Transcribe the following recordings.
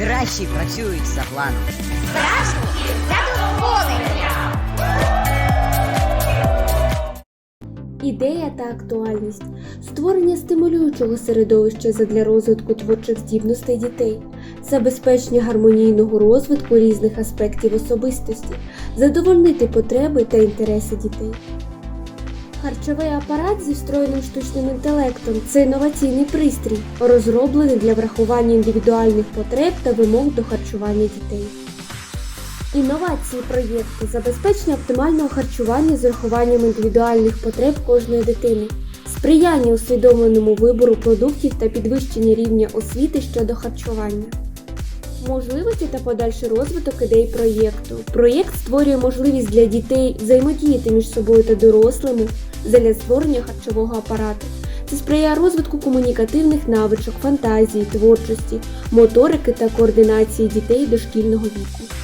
Наші працюють за планом. Страшні задоволення. Ідея та актуальність створення стимулюючого середовища задля розвитку творчих здібностей дітей, забезпечення гармонійного розвитку різних аспектів особистості, задовольнити потреби та інтереси дітей. Харчовий апарат зі встроєним штучним інтелектом це інноваційний пристрій, розроблений для врахування індивідуальних потреб та вимог до харчування дітей. Інновації проєкту забезпечення оптимального харчування з урахуванням індивідуальних потреб кожної дитини, сприяння усвідомленому вибору продуктів та підвищення рівня освіти щодо харчування. Можливості та подальший розвиток ідей проєкту. Проєкт створює можливість для дітей взаємодіяти між собою та дорослими задля створення харчового апарату. Це сприяє розвитку комунікативних навичок, фантазії, творчості, моторики та координації дітей дошкільного віку.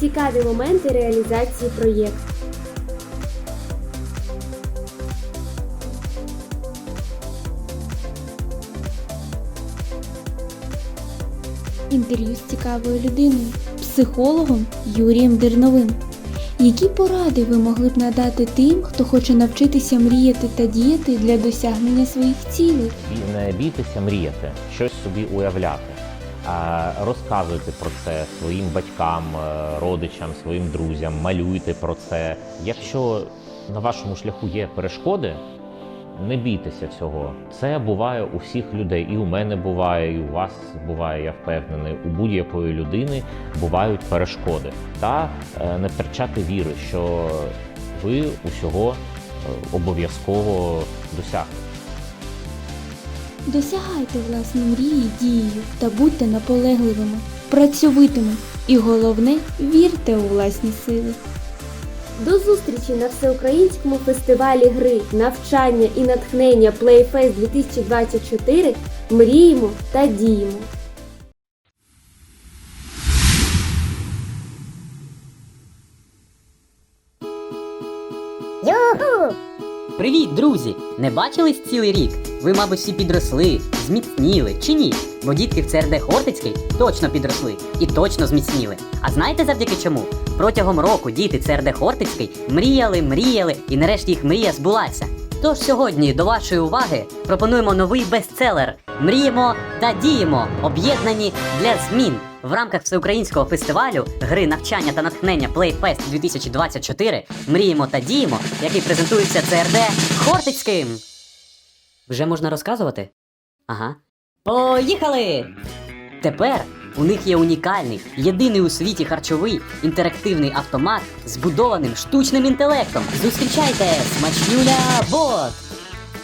Цікаві моменти реалізації проєкту. Інтерв'ю з цікавою людиною, психологом Юрієм Дерновим. Які поради ви могли б надати тим, хто хоче навчитися мріяти та діяти для досягнення своїх цілей? Не бійтеся мріяти, щось собі уявляти. Розказуйте про це своїм батькам, е, родичам, своїм друзям, малюйте про це. Якщо на вашому шляху є перешкоди, не бійтеся цього. Це буває у всіх людей. І у мене буває, і у вас буває, я впевнений. У будь-якої людини бувають перешкоди. Та е, не втрачати віри, що ви усього е, обов'язково досягнете. Досягайте власні мрії дією та будьте наполегливими, працьовитими і головне вірте у власні сили. До зустрічі на всеукраїнському фестивалі гри, навчання і натхнення Playfest 2024 Мріємо та діємо! Привіт, друзі! Не бачились цілий рік? Ви, мабуть, всі підросли, зміцніли чи ні? Бо дітки в ЦРД Хортицький точно підросли і точно зміцніли. А знаєте завдяки чому? Протягом року діти ЦРД Хортицький мріяли, мріяли і нарешті їх мрія збулася. Тож сьогодні до вашої уваги пропонуємо новий бестселер Мріємо та діємо, об'єднані для змін в рамках всеукраїнського фестивалю гри навчання та натхнення Playfest 2024 Мріємо та діємо, який презентується ЦРД Хортицьким. Вже можна розказувати? Ага. Поїхали! Тепер у них є унікальний, єдиний у світі харчовий інтерактивний автомат збудованим штучним інтелектом. Зустрічайте смачнюля бот!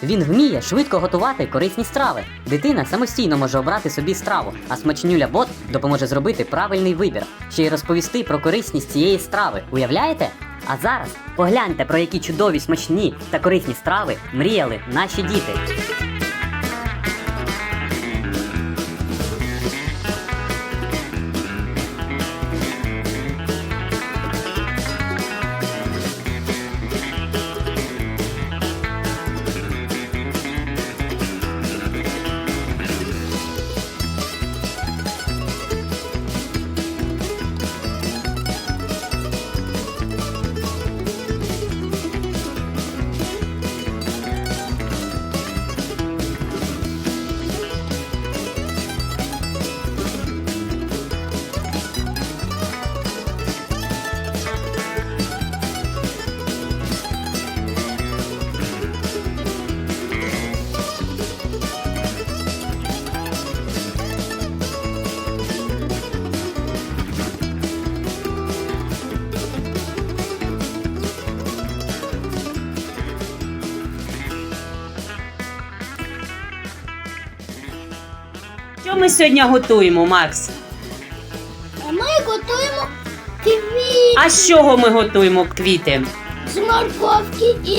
Він вміє швидко готувати корисні страви. Дитина самостійно може обрати собі страву, а смачнюля бот допоможе зробити правильний вибір, ще й розповісти про корисність цієї страви. Уявляєте? А зараз погляньте, про які чудові смачні та корисні страви мріяли наші діти. Що ми сьогодні готуємо, Макс? Ми готуємо квіти А з чого ми готуємо квіти? з морковки і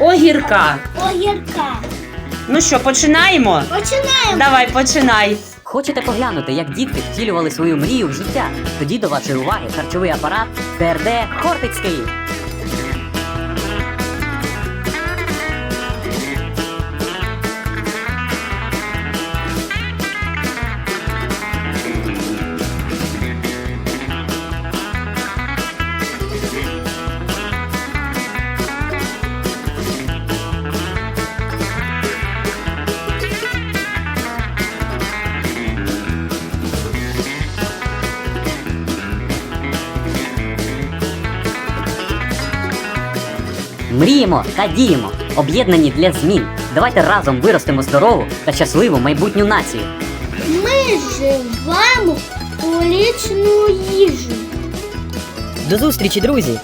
Огірка. огірка. Ну що, починаємо? Починаємо. Давай, починай. Хочете поглянути, як дітки втілювали свою мрію в життя? Тоді до вашої уваги харчовий апарат ТРД Хортицький. Мріємо та діємо, об'єднані для змін. Давайте разом виростемо здорову та щасливу майбутню націю. Ми живемо полічну їжу. До зустрічі, друзі!